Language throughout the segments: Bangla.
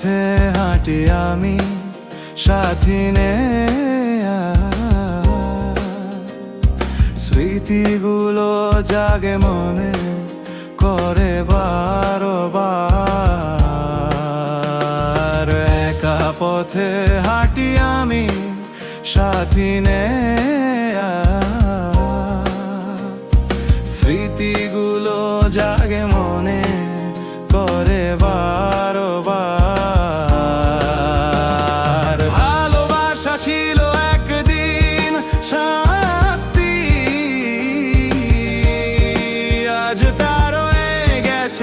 পথে হাঁটি আমি, সাথী স্মৃতিগুলো জাগে মনে করে বারো বার একা পথে হাঁটি আমি, সাথী স্মৃতিগুলো জাগে মনে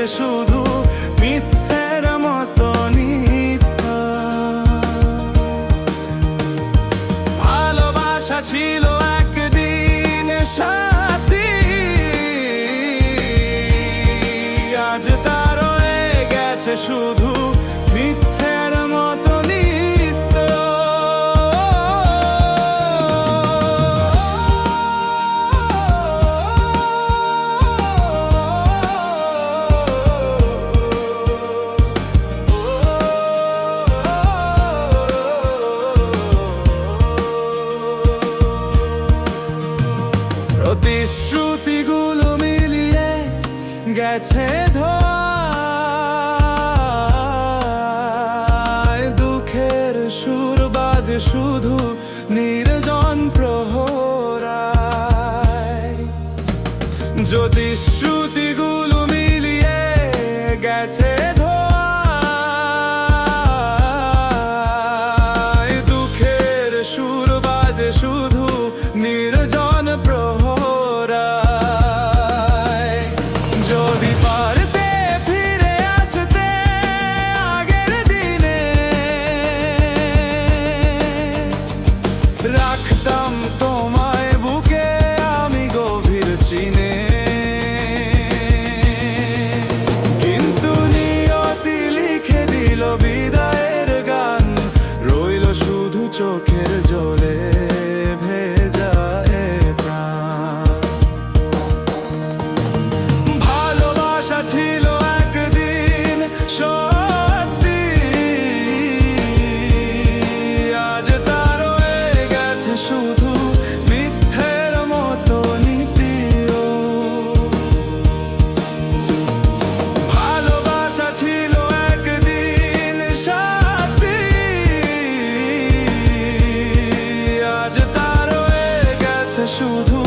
শুধু মিথ্যের মতো ভালোবাসা ছিল একদিন সাথী। আজ তার হয়ে গেছে শুধু মিথ্যের প্রতিশ্রুতিগুলো মিলিয়ে গেছে ধোয়ায়। দুঃখের সুর বাজে শুধু নির্জন প্রহরায়। যদি শ্রুতিগুলো 殊途